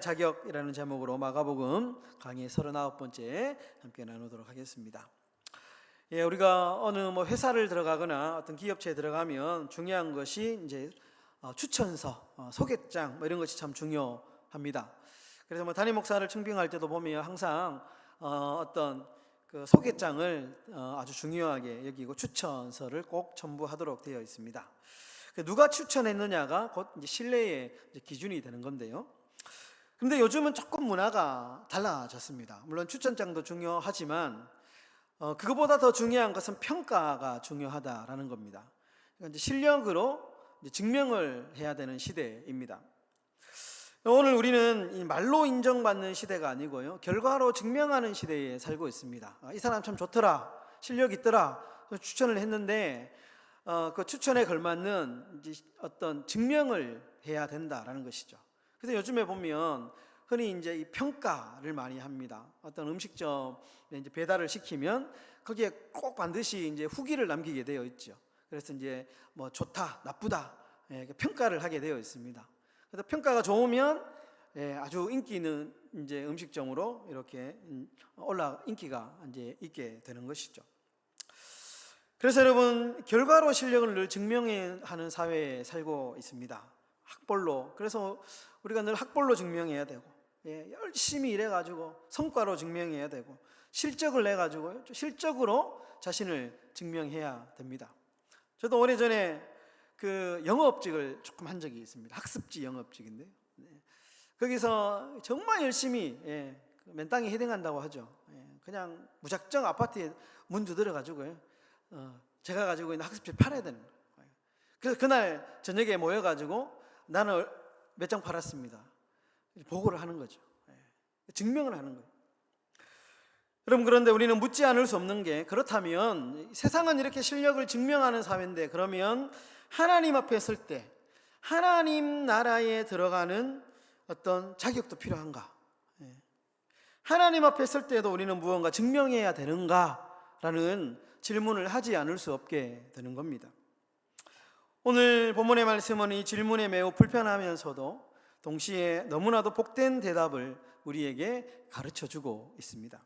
자격이라는 제목으로 마가복음 강의 39번째 함께 나누도록 하겠습니다. 예, 우리가 어느 뭐 회사를 들어가거나 어떤 기업체에 들어가면 중요한 것이 이제 어, 추천서, 어, 소개장 뭐 이런 것이 참 중요합니다. 그래서 뭐 담임 목사를 청빙할 때도 보면 항상 어, 어떤 그 소개장을 어, 아주 중요하게 여기고 추천서를 꼭 첨부하도록 되어 있습니다. 그 누가 추천했느냐가 곧 신뢰의 기준이 되는 건데요. 근데 요즘은 조금 문화가 달라졌습니다. 물론 추천장도 중요하지만 어, 그거보다 더 중요한 것은 평가가 중요하다라는 겁니다. 그러니까 실력으로 이제 증명을 해야 되는 시대입니다. 오늘 우리는 이 말로 인정받는 시대가 아니고요. 결과로 증명하는 시대에 살고 있습니다. 아, 이 사람 참 좋더라. 실력 있더라. 추천을 했는데 어, 그 추천에 걸맞는 어떤 증명을 해야 된다라는 것이죠. 그래서 요즘에 보면 흔히 이제 이 평가를 많이 합니다. 어떤 음식점에 이제 배달을 시키면 거기에 꼭 반드시 이제 후기를 남기게 되어 있죠. 그래서 이제 뭐 좋다, 나쁘다 예, 평가를 하게 되어 있습니다. 그래서 평가가 좋으면 예, 아주 인기 있는 이제 음식점으로 이렇게 음, 올라 인기가 이제 있게 되는 것이죠. 그래서 여러분 결과로 실력을 늘 증명하는 사회에 살고 있습니다. 학벌로 그래서 우리가 늘 학벌로 증명해야 되고 예, 열심히 일해가지고 성과로 증명해야 되고 실적을 내 가지고 실적으로 자신을 증명해야 됩니다. 저도 오래전에 그 영업직을 조금 한 적이 있습니다. 학습지 영업직인데 네. 거기서 정말 열심히 예, 그 맨땅에 헤딩한다고 하죠. 예, 그냥 무작정 아파트에 문 두드려 가지고 어, 제가 가지고 있는 학습지 팔아야 되는 거예요. 그래서 그날 저녁에 모여 가지고 나는 몇 장 팔았습니다. 보고를 하는 거죠. 예, 증명을 하는 거예요. 여러분 그런데 우리는 묻지 않을 수 없는 게 그렇다면 세상은 이렇게 실력을 증명하는 사회인데 그러면 하나님 앞에 설 때 하나님 나라에 들어가는 어떤 자격도 필요한가? 예. 하나님 앞에 설 때도 우리는 무언가 증명해야 되는가라는 질문을 하지 않을 수 없게 되는 겁니다. 오늘 본문의 말씀은 이 질문에 매우 불편하면서도 동시에 너무나도 복된 대답을 우리에게 가르쳐 주고 있습니다.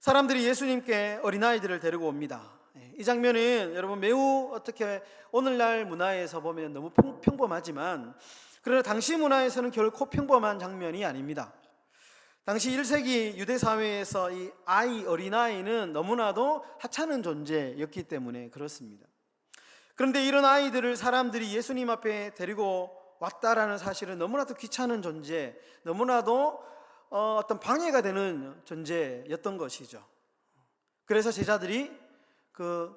사람들이 예수님께 어린아이들을 데리고 옵니다. 예, 이 장면은 여러분 매우 어떻게 오늘날 문화에서 보면 너무 평범하지만 그러나 당시 문화에서는 결코 평범한 장면이 아닙니다. 당시 1세기 유대 사회에서 이 아이 어린아이는 너무나도 하찮은 존재였기 때문에 그렇습니다. 그런데 이런 아이들을 사람들이 예수님 앞에 데리고 왔다라는 사실은 너무나도 귀찮은 존재, 너무나도 어, 어떤 방해가 되는 존재였던 것이죠. 그래서 제자들이 그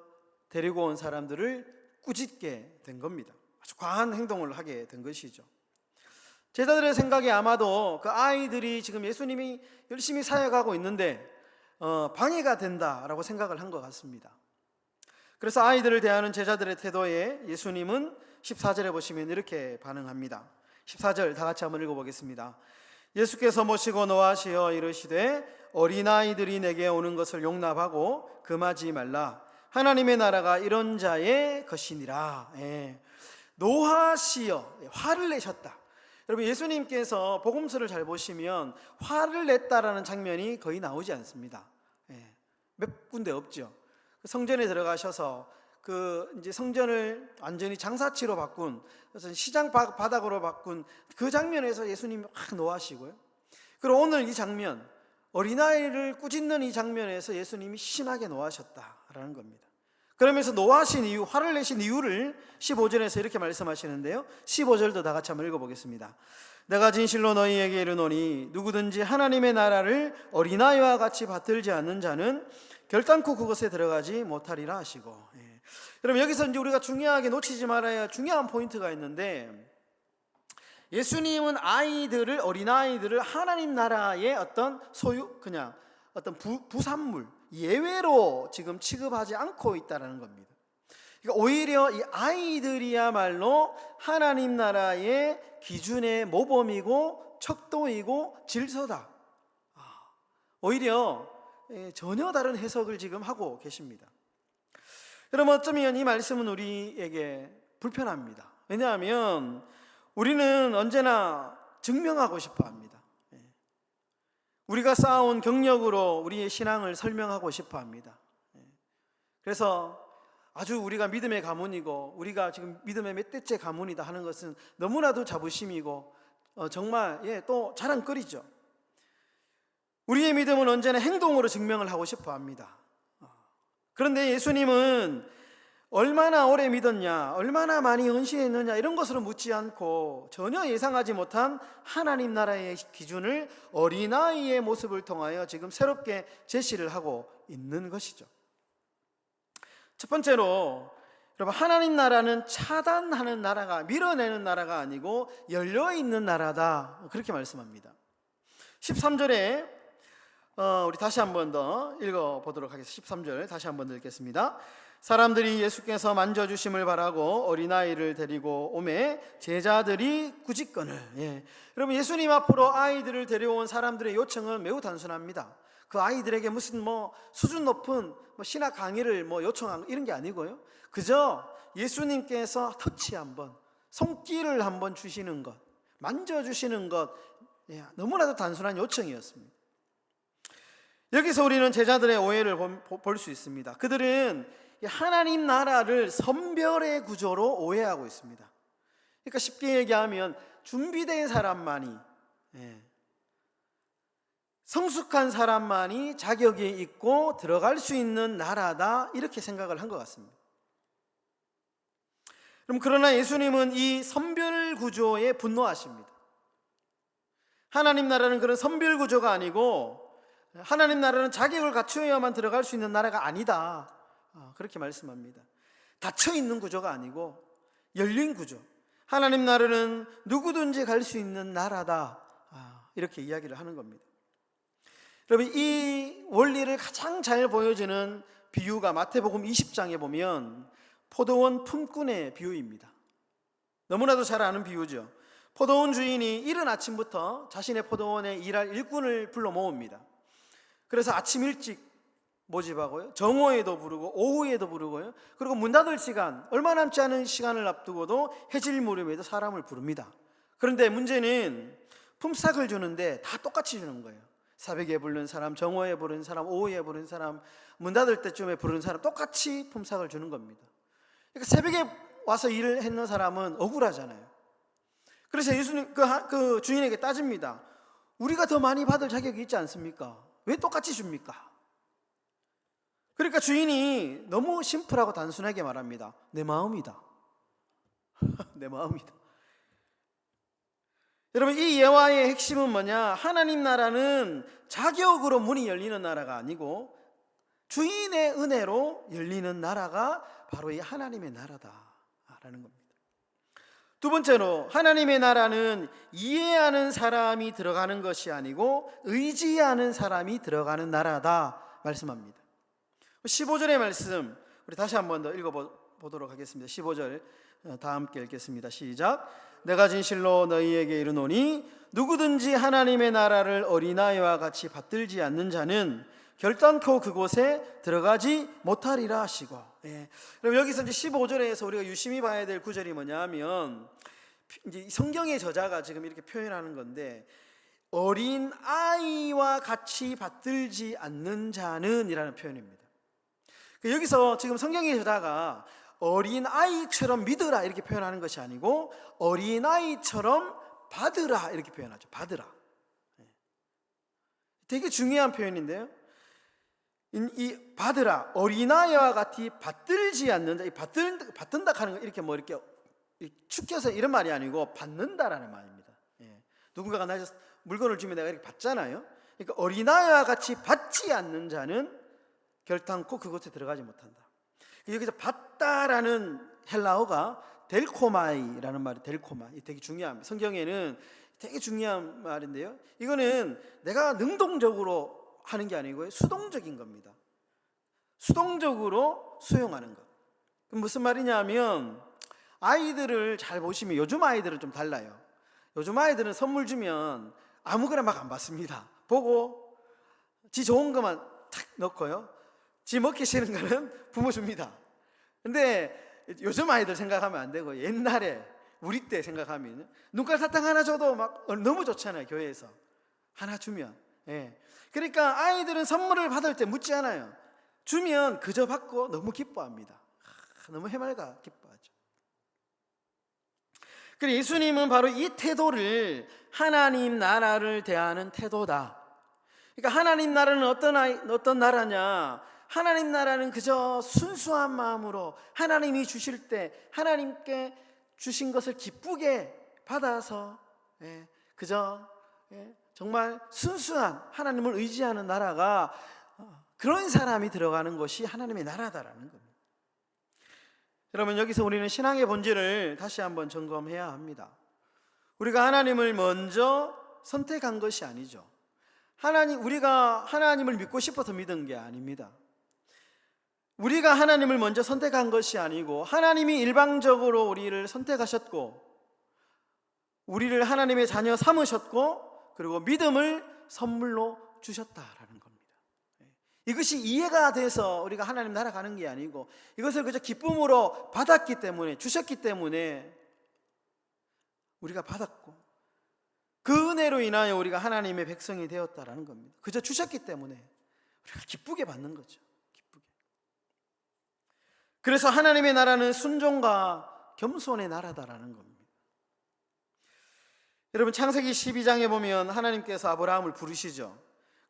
데리고 온 사람들을 꾸짖게 된 겁니다. 아주 과한 행동을 하게 된 것이죠. 제자들의 생각에 아마도 그 아이들이 지금 예수님이 열심히 사역하고 있는데 어, 방해가 된다라고 생각을 한 것 같습니다. 그래서 아이들을 대하는 제자들의 태도에 예수님은 14절에 보시면 이렇게 반응합니다. 14절 다 같이 한번 읽어보겠습니다. 예수께서 모시고 노하시어 이르시되 어린아이들이 내게 오는 것을 용납하고 금하지 말라. 하나님의 나라가 이런 자의 것이니라. 예. 노하시어 화를 내셨다. 여러분 예수님께서 복음서를 잘 보시면 화를 냈다라는 장면이 거의 나오지 않습니다. 예. 몇 군데 없죠. 그 성전에 들어가셔서 그 이제 성전을 완전히 장사치로 바꾼 그래서 시장 바닥으로 바꾼 그 장면에서 예수님이 확 노하시고요. 그리고 오늘 이 장면 어린아이를 꾸짖는 이 장면에서 예수님이 심하게 노하셨다라는 겁니다. 그러면서 노하신 이유, 화를 내신 이유를 15절에서 이렇게 말씀하시는데요. 15절도 다 같이 한번 읽어보겠습니다. 내가 진실로 너희에게 이르노니 누구든지 하나님의 나라를 어린아이와 같이 받들지 않는 자는 결단코 그것에 들어가지 못하리라 하시고 예. 여러분 여기서 이제 우리가 중요하게 놓치지 말아야 중요한 포인트가 있는데 예수님은 아이들을 어린아이들을 하나님 나라의 어떤 소유 그냥 어떤 부, 부산물 예외로 지금 취급하지 않고 있다라는 겁니다. 그러니까 오히려 이 아이들이야말로 하나님 나라의 기준의 모범이고 척도이고 질서다. 아, 오히려 예, 전혀 다른 해석을 지금 하고 계십니다. 여러분 어쩌면 이 말씀은 우리에게 불편합니다. 왜냐하면 우리는 언제나 증명하고 싶어 합니다. 예. 우리가 쌓아온 경력으로 우리의 신앙을 설명하고 싶어 합니다. 예. 그래서 아주 우리가 믿음의 가문이고 우리가 지금 믿음의 몇 대째 가문이다 하는 것은 너무나도 자부심이고 어, 정말 예, 또 자랑거리죠. 우리의 믿음은 언제나 행동으로 증명을 하고 싶어 합니다. 어. 그런데 예수님은 얼마나 오래 믿었냐, 얼마나 많이 헌신했느냐 이런 것으로 묻지 않고 전혀 예상하지 못한 하나님 나라의 기준을 어린아이의 모습을 통하여 지금 새롭게 제시를 하고 있는 것이죠. 첫 번째로 여러분 하나님 나라는 차단하는 나라가 밀어내는 나라가 아니고 열려 있는 나라다 그렇게 말씀합니다. 13절에 어, 우리 다시 한 번 더 읽어 보도록 하겠습니다. 13절 다시 한번 읽겠습니다. 사람들이 예수께서 만져 주심을 바라고 어린아이를 데리고 오매 제자들이 구직건을 예. 여러분 예수님 앞으로 아이들을 데려온 사람들의 요청은 매우 단순합니다. 그 아이들에게 무슨 뭐 수준 높은 뭐 신학 강의를 뭐 요청한 이런 게 아니고요. 그저 예수님께서 터치 한번 손길을 한번 주시는 것, 만져주시는 것 예, 너무나도 단순한 요청이었습니다. 여기서 우리는 제자들의 오해를 볼 수 있습니다. 그들은 하나님 나라를 선별의 구조로 오해하고 있습니다. 그러니까 쉽게 얘기하면 준비된 사람만이 예, 성숙한 사람만이 자격이 있고 들어갈 수 있는 나라다 이렇게 생각을 한 것 같습니다. 그럼 그러나 예수님은 이 선별 구조에 분노하십니다. 하나님 나라는 그런 선별 구조가 아니고 하나님 나라는 자격을 갖추어야만 들어갈 수 있는 나라가 아니다. 아, 그렇게 말씀합니다. 닫혀 있는 구조가 아니고 열린 구조. 하나님 나라는 누구든지 갈 수 있는 나라다. 아, 이렇게 이야기를 하는 겁니다. 여러분 이 원리를 가장 잘 보여주는 비유가 마태복음 20장에 보면 포도원 품꾼의 비유입니다. 너무나도 잘 아는 비유죠. 포도원 주인이 이른 아침부터 자신의 포도원에 일할 일꾼을 불러 모읍니다. 그래서 아침 일찍 모집하고요. 정오에도 부르고 오후에도 부르고요. 그리고 문 닫을 시간 얼마 남지 않은 시간을 앞두고도 해질 무렵에도 사람을 부릅니다. 그런데 문제는 품삯을 주는데 다 똑같이 주는 거예요. 새벽에 부른 사람, 정오에 부른 사람, 오후에 부른 사람, 문 닫을 때쯤에 부른 사람 똑같이 품삯을 주는 겁니다. 그러니까 새벽에 와서 일을 했는 사람은 억울하잖아요. 그래서 예수님 그, 그 주인에게 따집니다. 우리가 더 많이 받을 자격이 있지 않습니까? 왜 똑같이 줍니까? 그러니까 주인이 너무 심플하고 단순하게 말합니다. 내 마음이다. 내 마음이다. 여러분 이 예화의 핵심은 뭐냐? 하나님 나라는 자격으로 문이 열리는 나라가 아니고 주인의 은혜로 열리는 나라가 바로 이 하나님의 나라다라는 겁니다. 두 번째로 하나님의 나라는 이해하는 사람이 들어가는 것이 아니고 의지하는 사람이 들어가는 나라다 말씀합니다. 15절의 말씀 우리 다시 한번 더 읽어 보도록 하겠습니다. 15절 어, 다 함께 읽겠습니다. 시작. 내가 진실로 너희에게 이르노니 누구든지 하나님의 나라를 어린아이와 같이 받들지 않는 자는 결단코 그곳에 들어가지 못하리라 하시고. 예. 그럼 여기서 이제 15절에서 우리가 유심히 봐야 될 구절이 뭐냐면 이제 성경의 저자가 지금 이렇게 표현하는 건데 어린 아이와 같이 받들지 않는 자는이라는 표현입니다. 그 여기서 지금 성경의 저자가 어린 아이처럼 믿으라 이렇게 표현하는 것이 아니고 어린 아이처럼 받으라 이렇게 표현하죠. 받으라. 예. 되게 중요한 표현인데요. 이 받으라 어린아이와 같이 받들지 않는다. 이 받들 받든다 하는 거 이렇게 뭐 이렇게 축겨서 이런 말이 아니고 받는다라는 말입니다. 예. 누군가가 나에서 물건을 주면 내가 이렇게 받잖아요. 그러니까 어린아이와 같이 받지 않는 자는 결탄코 그곳에 들어가지 못한다. 여기서 받다라는 헬라어가 델코마이라는 말이 델코마. 이 되게 중요합니다. 성경에는 되게 중요한 말인데요. 이거는 내가 능동적으로 하는 게 아니고요. 수동적인 겁니다. 수동적으로 수용하는 것. 무슨 말이냐면 아이들을 잘 보시면 요즘 아이들은 좀 달라요. 요즘 아이들은 선물 주면 아무거나 막 안 받습니다. 보고 지 좋은 것만 탁 넣고요. 지 먹기 싫은 거는 부모 줍니다. 근데 요즘 아이들 생각하면 안 되고 옛날에 우리 때 생각하면 눈깔 사탕 하나 줘도 막 너무 좋잖아요 교회에서. 하나 주면. 예. 그러니까 아이들은 선물을 받을 때 묻지 않아요. 주면 그저 받고 너무 기뻐합니다. 아, 너무 해맑아 기뻐하죠. 그리고 예수님은 바로 이 태도를 하나님 나라를 대하는 태도다. 그러니까 하나님 나라는 어떤 아이, 어떤 나라냐 하나님 나라는 그저 순수한 마음으로 하나님이 주실 때 하나님께 주신 것을 기쁘게 받아서 예, 그저 예, 정말 순수한 하나님을 의지하는 나라가 어, 그런 사람이 들어가는 것이 하나님의 나라다라는 겁니다. 여러분 여기서 우리는 신앙의 본질을 다시 한번 점검해야 합니다. 우리가 하나님을 먼저 선택한 것이 아니죠. 하나님 우리가 하나님을 믿고 싶어서 믿은 게 아닙니다. 우리가 하나님을 먼저 선택한 것이 아니고 하나님이 일방적으로 우리를 선택하셨고 우리를 하나님의 자녀 삼으셨고 그리고 믿음을 선물로 주셨다라는 겁니다. 이것이 이해가 돼서 우리가 하나님 나라 가는 게 아니고 이것을 그저 기쁨으로 받았기 때문에 주셨기 때문에 우리가 받았고 그 은혜로 인하여 우리가 하나님의 백성이 되었다라는 겁니다. 그저 주셨기 때문에 우리가 기쁘게 받는 거죠. 그래서 하나님의 나라는 순종과 겸손의 나라다라는 겁니다. 여러분 창세기 12장에 보면 하나님께서 아브라함을 부르시죠.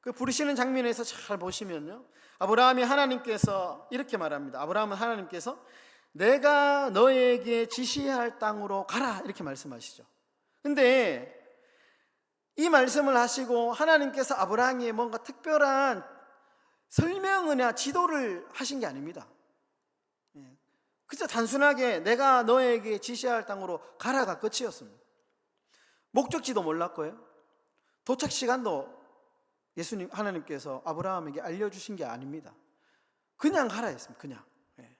그 부르시는 장면에서 잘 보시면요. 아브라함이 하나님께서 이렇게 말합니다. 아브라함은 하나님께서 내가 너에게 지시할 땅으로 가라 이렇게 말씀하시죠. 근데 이 말씀을 하시고 하나님께서 아브라함에 뭔가 특별한 설명이나 지도를 하신 게 아닙니다. 그저 단순하게 내가 너에게 지시할 땅으로 가라가 끝이었습니다. 목적지도 몰랐고요. 도착 시간도 예수님 하나님께서 아브라함에게 알려주신 게 아닙니다. 그냥 가라 했습니다. 그냥 예.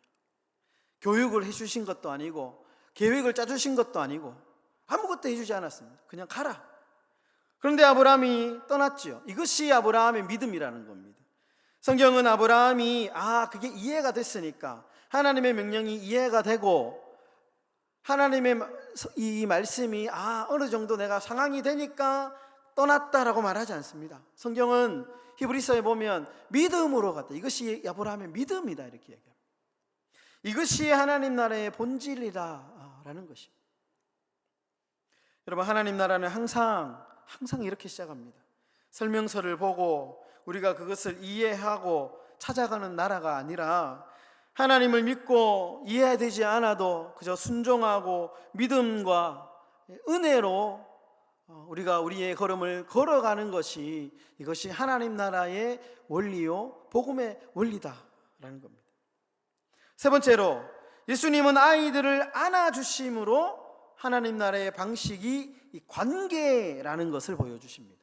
교육을 해주신 것도 아니고 계획을 짜주신 것도 아니고 아무것도 해주지 않았습니다. 그냥 가라. 그런데 아브라함이 떠났지요. 이것이 아브라함의 믿음이라는 겁니다. 성경은 아브라함이 아 그게 이해가 됐으니까 하나님의 명령이 이해가 되고 하나님의 이 말씀이 아 어느 정도 내가 상황이 되니까 떠났다라고 말하지 않습니다. 성경은 히브리서에 보면 믿음으로 갔다. 이것이 아브라함의 믿음이다 이렇게 얘기합니다. 이것이 하나님 나라의 본질이다라는 것입니다. 여러분 하나님 나라는 항상 항상 이렇게 시작합니다. 설명서를 보고 우리가 그것을 이해하고 찾아가는 나라가 아니라 하나님을 믿고 이해되지 않아도 그저 순종하고 믿음과 은혜로 어, 우리가 우리의 걸음을 걸어가는 것이 이것이 하나님 나라의 원리요 복음의 원리다라는 겁니다. 세 번째로 예수님은 아이들을 안아주심으로 하나님 나라의 방식이 관계라는 것을 보여주십니다.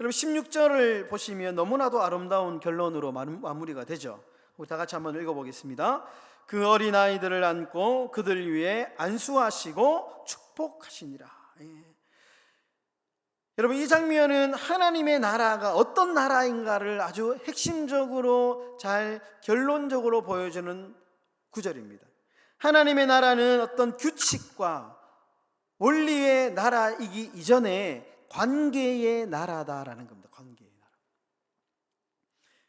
여러분 16절을 보시면 너무나도 아름다운 결론으로 마무리가 되죠. 우리 다 같이 한번 읽어보겠습니다. 그 어린 아이들을 안고 그들 위해 안수하시고 축복하시니라. 예. 여러분 이 장면은 하나님의 나라가 어떤 나라인가를 아주 핵심적으로 잘 결론적으로 보여주는 구절입니다. 하나님의 나라는 어떤 규칙과 원리의 나라이기 이전에 관계의 나라다라는 겁니다.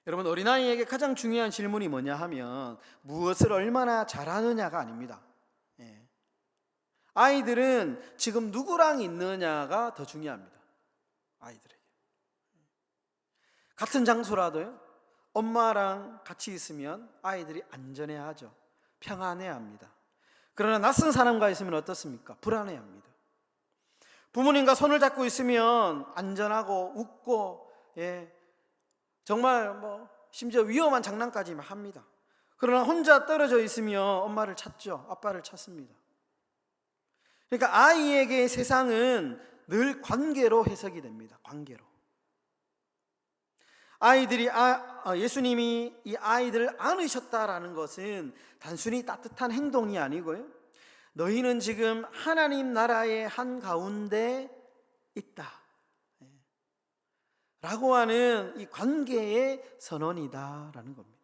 여러분 어린아이에게 가장 중요한 질문이 뭐냐 하면 무엇을 얼마나 잘하느냐가 아닙니다. 예. 아이들은 지금 누구랑 있느냐가 더 중요합니다. 아이들에게 같은 장소라도요. 엄마랑 같이 있으면 아이들이 안전해하죠. 평안해합니다. 그러나 낯선 사람과 있으면 어떻습니까? 불안해합니다. 부모님과 손을 잡고 있으면 안전하고 웃고 예, 정말 뭐 심지어 위험한 장난까지 합니다. 그러나 혼자 떨어져 있으면 엄마를 찾죠. 아빠를 찾습니다. 그러니까 아이에게 세상은 늘 관계로 해석이 됩니다. 관계로. 아이들이 아, 어, 예수님이 이 아이들을 안으셨다라는 것은 단순히 따뜻한 행동이 아니고요. 너희는 지금 하나님 나라의 한 가운데 있다. 라고 하는 이 관계의 선언이다라는 겁니다.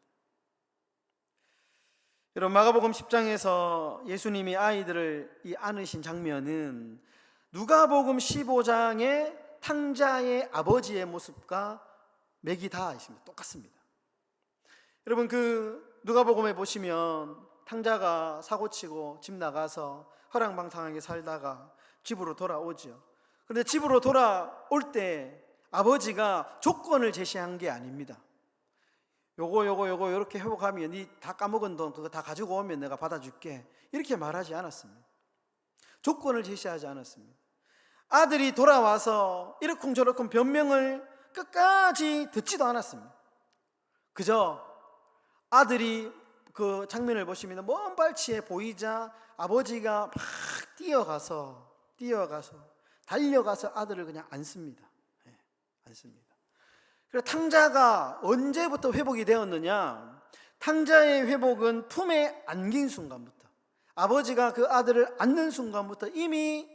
여러분 마가복음 10장에서 예수님이 아이들을 이 안으신 장면은 누가복음 15장의 탕자의 아버지의 모습과 맥이 다 있습니다. 똑같습니다. 여러분 그 누가복음에 보시면 탕자가 사고치고 집 나가서 허랑방탕하게 살다가 집으로 돌아오죠. 그런데 집으로 돌아올 때 아버지가 조건을 제시한 게 아닙니다. 요거 요거 요거 이렇게 회복하면 니 다 까먹은 돈 그거 다 가지고 오면 내가 받아줄게 이렇게 말하지 않았습니다. 조건을 제시하지 않았습니다. 아들이 돌아와서 이러쿵저러쿵 변명을 끝까지 듣지도 않았습니다. 그저 아들이 그 장면을 보시면 먼 발치에 보이자 아버지가 막 뛰어가서 뛰어가서 달려가서 아들을 그냥 안습니다. 예, 안습니다. 그래 탕자가 언제부터 회복이 되었느냐? 탕자의 회복은 품에 안긴 순간부터 아버지가 그 아들을 안는 순간부터 이미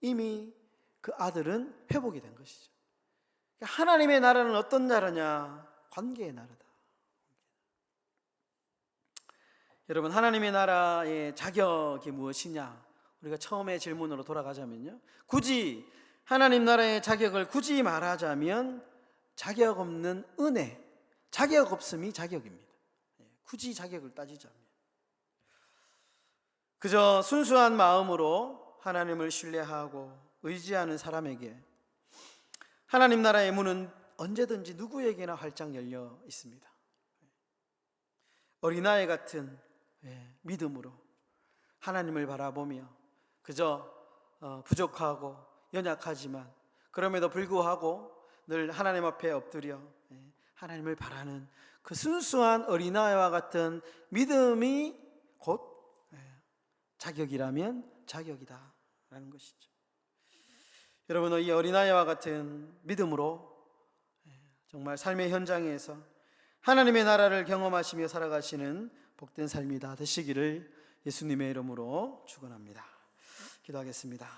이미 그 아들은 회복이 된 것이죠. 하나님의 나라는 어떤 나라냐? 관계의 나라다. 여러분 하나님의 나라의 자격이 무엇이냐? 우리가 처음에 질문으로 돌아가자면요. 굳이 하나님 나라의 자격을 굳이 말하자면 자격 없는 은혜, 자격 없음이 자격입니다. 예, 굳이 자격을 따지자면 그저 순수한 마음으로 하나님을 신뢰하고 의지하는 사람에게 하나님 나라의 문은 언제든지 누구에게나 활짝 열려 있습니다. 어린아이 같은 예, 믿음으로 하나님을 바라보며 그저 어, 부족하고 연약하지만 그럼에도 불구하고 늘 하나님 앞에 엎드려 예, 하나님을 바라는 그 순수한 어린아이와 같은 믿음이 곧 예, 자격이라면 자격이다라는 것이죠. 여러분 이 어린아이와 같은 믿음으로 예, 정말 삶의 현장에서 하나님의 나라를 경험하시며 살아가시는 복된 삶이 다 되시기를 예수님의 이름으로 축원합니다. 기도하겠습니다.